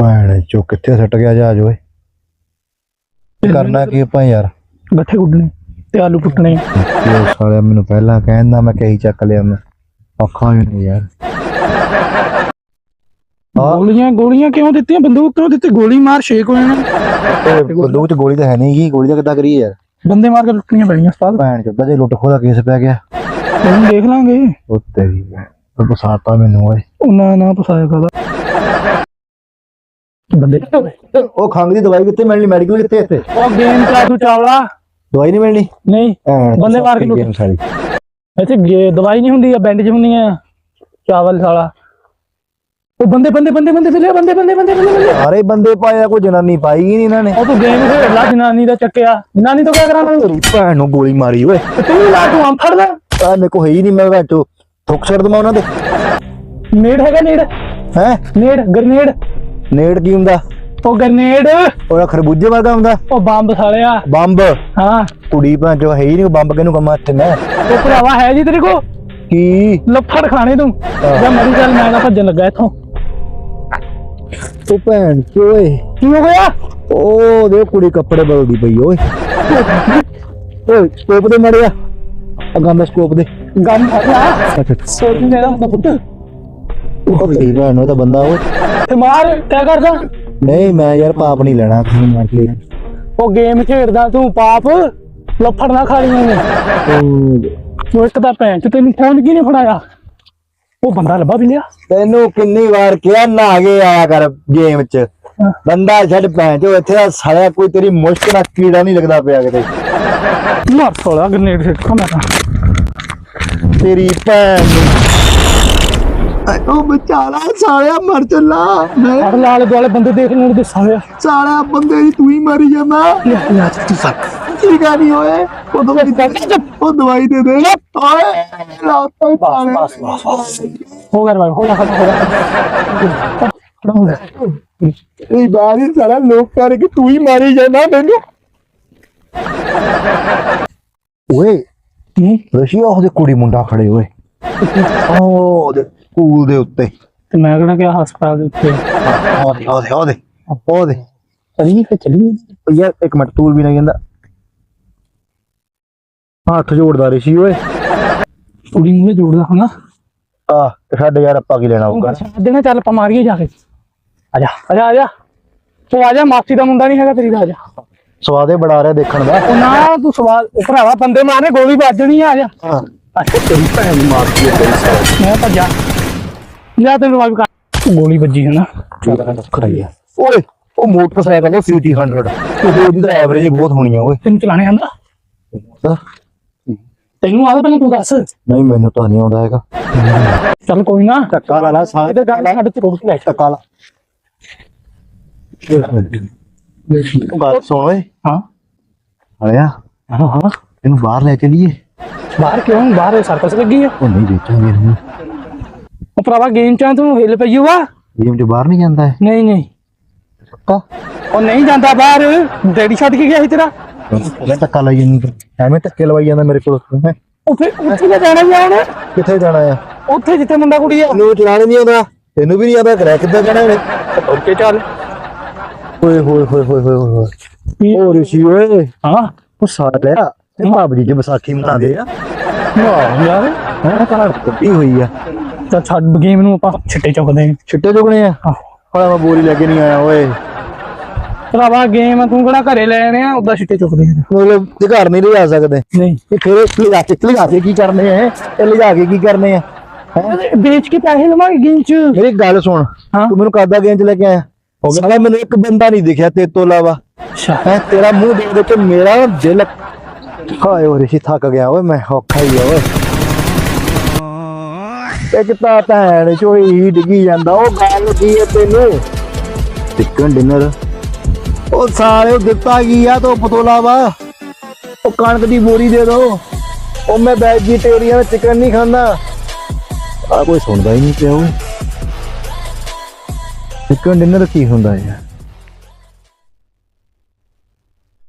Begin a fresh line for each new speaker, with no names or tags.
ਭੈਣ ਚੋ ਕਿੱਥੇ ਸੱਟ ਗਿਆ ਜਹਾਜ਼ ਓਏ? ਕਰਨਾ ਕੀ ਆਪਾਂ ਯਾਰ?
ਗੱਠੇ ਗੁੱਡਣੇ ਤੇ ਆਲੂ ਪੁੱਟਣੇ
ਇਹ ਸਾਲਿਆ ਮੈਨੂੰ ਪਹਿਲਾਂ ਕਹਿੰਦਾ ਮੈਂ ਕਹੀ ਚੱਕ ਲਿਆ ਮੈਂ। ਔਖਾ ਹੀ ਨਹੀਂ ਯਾਰ।
ਗੋਲੀਆਂ ਗੋਲੀਆਂ ਕਿਉਂ ਦਿੱਤੀਆਂ? ਬੰਦੂਕ ਕਿਉਂ ਦਿੱਤੀ? ਗੋਲੀ ਮਾਰ ਛੇਕ ਹੋ ਜਾਣਾ।
ਤੇ ਬੰਦੂਕ ਚ ਗੋਲੀ ਤਾਂ ਹੈ ਨਹੀਂ ਗੀ ਗੋਲੀ ਤਾਂ ਕਿੱਦਾਂ ਕਰੀਏ ਯਾਰ?
ਬੰਦੇ ਮਾਰ ਕੇ ਲੁੱਟਣੀਆਂ ਪੈਣੀਆਂ ਉਸਤਾਦ।
ਭੈਣ ਚੋਦਾ ਜੇ ਲੁੱਟ ਖੋਹ ਦਾ ਕੇਸ ਪੈ ਗਿਆ।
ਹੁਣ ਦੇਖ ਲਾਂਗੇ।
ਉਹ ਤੇਰੀ ਉਹ ਬਸਾਤਾ ਮੈਨੂੰ ਓਏ।
ਉਹਨਾਂ ਨਾ ਪਸਾਇਆ ਕਦਾ ਬੰਦੇ
ਉਹ ਖੰਗ ਦੀ ਦਵਾਈ ਕਿੱਥੇ ਮਿਲਣੀ? ਮੈਡੀਕਲ ਕਿੱਥੇ ਇੱਥੇ?
ਉਹ ਗੇਮ ਚਾ ਤੂੰ ਚਾਵਲਾ।
ਦਵਾਈ ਨਹੀਂ ਮਿਲਣੀ?
ਨਹੀਂ ਬੰਦੇ ਮਾਰ ਕੇ
ਸੌਖੀ
ਲੁੱਟ।
game ਸਾਲੀ।
ਇੱਥੇ ਗੇ- ਦਵਾਈ ਨਹੀਂ ਹੁੰਦੀ ਆ ਬੈਂਡੇਜ ਹੁੰਦੀਆਂ ਚਾਵਲ ਸਾਲਾ। ਉਹ ਬੰਦੇ ਬੰਦੇ ਬੰਦੇ ਬੰਦੇ ਬੰਦੇ ਬੰਦੇ ਬੰਦੇ ਬੰਦੇ
ਸਾਰੇ ਬੰਦੇ ਪਾਇਆ ਕੋਈ ਜਨਾਨੀ ਪਾਈ ਹੀ ਨਹੀਂ ਇਹਨਾਂ ਨੇ।
ਉਹ ਤੂੰ ਗੇਮ ਖੇਡ ਲਾ ਜਨਾਨੀ ਦਾ ਚੱਕਿਆ। ਜਨਾਨੀ ਤੋਂ ਕਿਆ ਕਰਾਂਗਾ
ਤੇਰੀ ਭੈਣ ਨੂੰ ਗੋਲੀ ਮਾਰੀ ਓਏ।
ਤੂੰ ਲਾ ਤੂੰ ਆਮ ਫੜ ਲੈ
ਆ ਮੇਰੇ ਕੋ ਹੈ ਹੀ ਨਹੀਂ ਮੈਂ ਬੈਠੋ ਥੁੱਕ ਛੱਡ ਦਮਾ ਉਹਨਾਂ ਦੇ।
ਨੇੜ ਹੈਗਾ ਨੇੜ।
ਹੈ?
ਨੇੜ ਗਰਨੇਡ
ਨੇੜ ਕੀ ਹੁੰਦਾ?
ਉਹ ਗਰਨੇਡ।
ਉਹ ਖਰਬੂਜੇ ਵਰਗਾ ਹੁੰਦਾ।
ਉਹ ਬੰਬ ਸਾਲਿਆ।
ਬੰਬ?
ਹਾਂ।
ਕੁੜੀ ਭੈਣ ਚੋ ਹੈ ਹੀ ਨਹੀਂ ਬੰਬ ਕਿਹਨੂੰ ਕੰਮਾ ਇੱਥੇ ਮੈਂ
ਉਹ ਭਰਾਵਾ ਹੈ ਜੀ ਤੇਰੇ ਕੋ
ਕੀ?
ਲੱਫੜ ਖਾਣੇ ਤੂੰ। ਜਾਂ ਮਰੀ ਚੱਲ ਮੈਂ ਨਾ ਭੱਜਣ ਲੱਗਾ ਇੱਥੋਂ।
ਤੂੰ ਭੈਣ ਚੋ ਓਏ
ਕੀ ਹੋ ਗਿਆ?
ਉਹ ਦੇ ਕੁੜੀ ਕੱਪੜੇ ਬਦਲਦੀ ਪਈ ਓਏ। ਓਏ ਸਕੋਪ ਦੇ ਮੜਿਆ ਅਗਾਂ ਦਾ ਸਕੋਪ ਦੇ।
ਗਨ ਫੜ ਲਾ
ਅੱਛਾ।
ਸੋਚ ਮੇਰਾ ਹੁੰਦਾ ਪੁੱਤ
ਉਹ ਤੇਰੀ ਭੈਣ ਨੂੰ ਤਾਂ ਬੰਦਾ ਓਏ
ਤੇ ਮਾਰ ਕਿਆ ਕਰਦਾ?
ਨਹੀਂ ਮੈਂ ਯਾਰ ਪਾਪ ਨਹੀਂ ਲੈਣਾ ਤੁਸੀਂ ਮਾਰ ਲਈ
ਉਹ ਗੇਮ ਖੇਡਦਾ ਤੂੰ ਪਾਪ ਲੱਫੜ ਨਾ ਖਾਲੀਆਂ ਨੇ। ਉਹ ਇੱਕ ਤਾਂ ਭੈਣ ਚ ਤੈਨੂੰ ਫੋਨ ਕੀ ਨਹੀਂ ਫੜਾਇਆ? ਉਹ ਬੰਦਾ ਲੱਭਾ ਵੀ ਲਿਆ।
ਤੈਨੂੰ ਕਿੰਨੀ ਵਾਰ ਕਿਹਾ ਨਾ ਕੇ ਆਇਆ ਕਰ ਗੇਮ 'ਚ। ਬੰਦਾ ਛੱਡ ਭੈਣ ਚੋ ਇੱਥੇ ਦਾ ਸਾਲਿਆ ਕੋਈ ਤੇਰੀ ਮੁਸ਼ਕ ਨਾਲ ਕੀੜਾ ਨਹੀਂ ਲੱਗਦਾ ਪਿਆ ਕਿਤੇ।
ਮਾਰ ਸੋਲਾ ਗ੍ਰਨੇਡ ਸਿੱਟ ਕਾ ਮੈਂ ਤਾਂ।
ਤੇਰੀ ਭੈਣ ਨੂੰ। ਉਹ ਬਚਾਲਾ ਸਾਲਿਆ ਮਰ ਚੱਲਾ ਮੈਂ
ਲਾ ਆਲੇ ਦੁਆਲੇ ਬੰਦੇ ਦੇਖ ਲੈਣ ਦੇ ਸਾਲਿਆ।
ਸਾਲਿਆ ਬੰਦੇ ਦੀ ਤੂੰ ਹੀ ਮਾਰੀ ਜਾਂਦਾ
ਲਿਆ ਲਿਆ ਤੂੰ ਸੱਕ।
ਆ ਨਹੀਂ ਓਏ? ਉਹ ਦਵਾਈ ਦੇ ਉਹ ਦਵਾਈ ਦੇ ਦੇ। ਓਏ ਲਾਤਾ ਸਾਲਿਆ
ਹੋ ਗਿਆ ਭਾਈ ਹੋ ਗਿਆ ਖੜਾ ਹੋ ਗਿਆ ਹੋ ਗਿਆ।
ਇਹ ਬਾਰੀ ਸਾਲਾ ਲੋਕ ਕਰ ਕਿ ਤੂੰ ਹੀ ਮਾਰੀ ਜਾਂਦਾ ਮੈਨੂੰ। ਓਏ
ਕੀ?
ਰਸ਼ੀਆ ਉਹਦੇ ਕੁੜੀ ਮੁੰਡਾ ਖੜੇ ਓਏ ਉਹ ਕੂਲ ਦੇ ਉੱਤੇ।
ਤੇ ਮੈਂ ਕਿਹੜਾ ਕਿ ਹਸਪਤਾਲ ਦੇ ਉੱਤੇ
ਉਹਦੇ ਉਹਦੇ ਉਹਦੇ ਉਹਦੇ
ਅਜੀ ਫੇ ਚਲੀਏ।
ਯਾਰ ਇੱਕ ਮਿੰਟ ਤੂਲ ਵੀ ਨਹੀਂ ਜਾਂਦਾ। ਹੱਥ ਜੋੜਦਾ ਰਿਸ਼ੀ ਓਏ।
ਕੁੜੀ ਨੂੰ ਜੋੜਦਾ ਹਨਾ
ਆ ਛੱਡ ਯਾਰ ਆਪਾਂ ਕੀ ਲੈਣਾ ਹੋਊਗਾ?
ਦੇਣਾ ਚੱਲ ਆਪਾਂ ਮਾਰੀਏ ਜਾ ਕੇ। ਆ ਜਾ ਆ ਜਾ ਆ ਜਾ। ਤੂੰ ਆ ਜਾ ਮਾਸੀ ਦਾ ਮੁੰਡਾ ਨਹੀਂ ਹੈਗਾ ਤੇਰੀ ਦਾ ਆ ਜਾ।
ਸਵਾਦੇ ਬੜਾ ਰਿਹਾ ਦੇਖਣ ਦਾ।
ਉਹ ਨਾ ਤੂੰ ਉਹ ਭਰਾਵਾ ਬੰਦੇ ਮਾਰਨੇ ਗੋਲੀ ਵੱਜਣੀ ਆ ਆ ਜਾ।
ਹਾਂ।
ਅੱਛਾ ਤੇਰੀ ਭੈਣ ਮਾਰਦੀ ਹੈ ਤੇਰੀ ਮੈਂ ਭੱਜਾ ਜਾ ਤੈਨੂੰ ਵਾਲ ਕਰ ਗੋਲੀ ਵੱਜੀ ਹੈ ਨਾ।
ਕਰਾਈਆ ਓਏ ਉਹ ਮੋਟਰਸਾਈਕਲ ਹੈ ਸੀਟੀ 100 ਤੇ ਉਹਦੀ ਤਾਂ ਐਵਰੇਜ ਬਹੁਤ ਹੋਣੀ ਆ ਓਏ।
ਤੈਨੂੰ ਚਲਾਣੇ ਆਂਦਾ। ਤੈਨੂੰ ਆਦਾ ਪਹਿਲਾਂ ਤੂੰ ਦੱਸ।
ਨਹੀਂ ਮੈਨੂੰ ਤਾਂ ਨਹੀਂ ਆਉਂਦਾ ਹੈਗਾ।
ਚੱਲ ਕੋਈ ਨਾ।
ਧੱਕਾ ਲਾ ਲਾ
ਇਹਦੇ ਗੱਲ ਸਾਡੇ ਤੇ ਰੋਕ ਲੈ
ਧੱਕਾ ਲਾ। ਗੱਲ ਸੁਣ ਓਏ।
ਹਾਂ।
ਹਲਿਆ
ਹਾਂ ਹਾਂ।
ਇਹਨੂੰ ਬਾਹਰ ਲੈ ਚਲੀਏ।
ਬਾਹਰ ਕਿਉਂ? ਬਾਹਰ ਸਰਕਸ ਲੱਗੀ ਆ।
ਉਹ ਨਹੀਂ ਦੇਖਾਂਗੇ ਇਹਨੂੰ।
ਉਹ ਭਰਾਵਾ ਗੇਮ ਚਾਂ ਤੂੰ ਹਿੱਲ ਪਈ ਵਾ
ਗੇਮ ਚ ਬਾਹਰ ਨਹੀਂ ਜਾਂਦਾ ਹੈ
ਨਹੀਂ ਨਹੀਂ।
ਪੱਕਾ?
ਉਹ ਨਹੀਂ ਜਾਂਦਾ ਬਾਹਰ। ਡੈਡੀ ਛੱਡ ਕੇ ਗਿਆ ਸੀ ਤੇਰਾ।
ਮੈਂ ਧੱਕਾ ਲਾਈ ਜਾਂਦੀ ਐਵੇਂ ਧੱਕੇ ਲਵਾਈ ਜਾਂਦਾ ਮੇਰੇ ਕੋਲ। ਹੈਂ?
ਉੱਥੇ ਉੱਥੇ ਜਾਣਾ ਆਉਣਾ
ਕਿੱਥੇ ਜਾਣਾ ਆ?
ਉੱਥੇ ਜਿੱਥੇ ਮੁੰਡਾ ਕੁੜੀ ਆ।
ਤੈਨੂੰ ਚਲਾਣੇ ਨਹੀਂ ਆਉਂਦਾ। ਤੈਨੂੰ ਵੀ ਨਹੀਂ ਆਉਂਦਾ। ਕਰਿਆ ਕਿੱਦਾਂ ਜਾਣਾ ਇਹਨੇ?
ਤੁਰ ਕੇ ਚੱਲ?
ਓਏ ਹੋਏ ਹੋਏ ਹੋਏ ਹੋਏ ਹੋਏ ਓ ਰਿਸ਼ੀ ਓਏ।
ਹਾਂ?
ਉਹ ਸਾਲਿਆ ਤੇ ਭਾਬਜੀ ਜੀ ਵਿਸਾਖੀ ਮਨਾਉਂਦੇ ਆ।
ਵਾਹ ਯਾਰ।
ਹੈ ਤਾਂ ਕੁੱਟੀ ਹੋਈ ਆ।
ਤਾਂ ਛੱਡ ਗੇਮ ਨੂੰ ਆਪਾਂ ਛਿੱਟੇ ਚੁੱਕਦੇ ਆਂ
ਛਿੱਟੇ ਚੁਗਣੇ ਆ?
ਹਾਂ।
ਮੈਂ ਬੋਰੀ ਲੈ ਕੇ ਨਹੀਂ ਆਇਆ ਓਏ।
ਭਰਾਵਾ ਗੇਮ ਤੂੰ ਕਿਹੜਾ ਘਰੇ ਲੈ ਆਣੇ ਆ? ਉਦਾਂ ਛਿੱਟੇ ਚੁੱਕਦੇ ਆਂ।
ਮਤਲਬ ਤੇ ਘਰ ਨਹੀਂ ਲਿਜਾ ਸਕਦੇ।
ਨਹੀਂ।
ਇਹ ਫਿਰ ਲਿਜਾ ਕੇ ਲਿਜਾ ਕੇ ਕੀ ਕਰਨੇ ਆ? ਇਹ? ਲਿਜਾ ਕੇ ਕੀ ਕਰਨੇ ਆ? ਹੈਂ?
ਵੇਚ ਕੇ ਪੈਸੇ ਲਵਾਂਗੇ ਗੇਮ ਚ।
ਮੇਰੀ ਗੱਲ ਸੁਣ।
ਹਾਂ।
ਤੂੰ ਮੈਨੂੰ ਕਾਦਾ ਗੇਂਜ ਲੈ ਕੇ ਆਇਆ? ਸਾਲਾ ਮੈਨੂੰ ਇੱਕ ਬੰਦਾ ਨਹੀਂ ਦਿਖਿਆ ਤੇ ਤੋਂ ਇਲਾਵਾ।
ਅੱਛਾ।
ਹੈ? ਤੇਰਾ ਮੂੰਹ ਦੇਖ ਕੇ ਮੇਰਾ ਦਿਲ ਹਾਏ ਓ ਰਿਸ਼ੀ ਥੱਕ ਗਿਆ। ਓਏ ਮੈਂ ਔਖਾ ਹੀ ਓਏ। ਇੱਕ ਤਾਂ ਭੈਣ ਚੋਈ ਹੀ ਡਿੱਗੀ ਜਾਂਦਾ ਉਹ ਗੱਲ ਕੀ ਹੈ ਤੈਨੂੰ? Chicken dinner? ਉਹ ਉਹ ਦਿੱਤਾ ਕੀ ਆ ਤੋ ਪਤੋਲਾ ਵਾ? ਉਹ ਕਣਕ ਦੀ ਬੋਰੀ ਦੇ ਦੋ। ਉਹ ਮੈਂ ਵੈਜੀਟੇਰੀਅਨ ਚਿਕਨ ਨਹੀਂ ਖਾਂਦਾ। ਆ ਕੋਈ ਸੁਣਦਾ ਹੀ ਨਹੀਂ ਪਿਆ ਚਿਕਨ ਡਿਨਰ ਕੀ ਹੁੰਦਾ ਯਾਰ?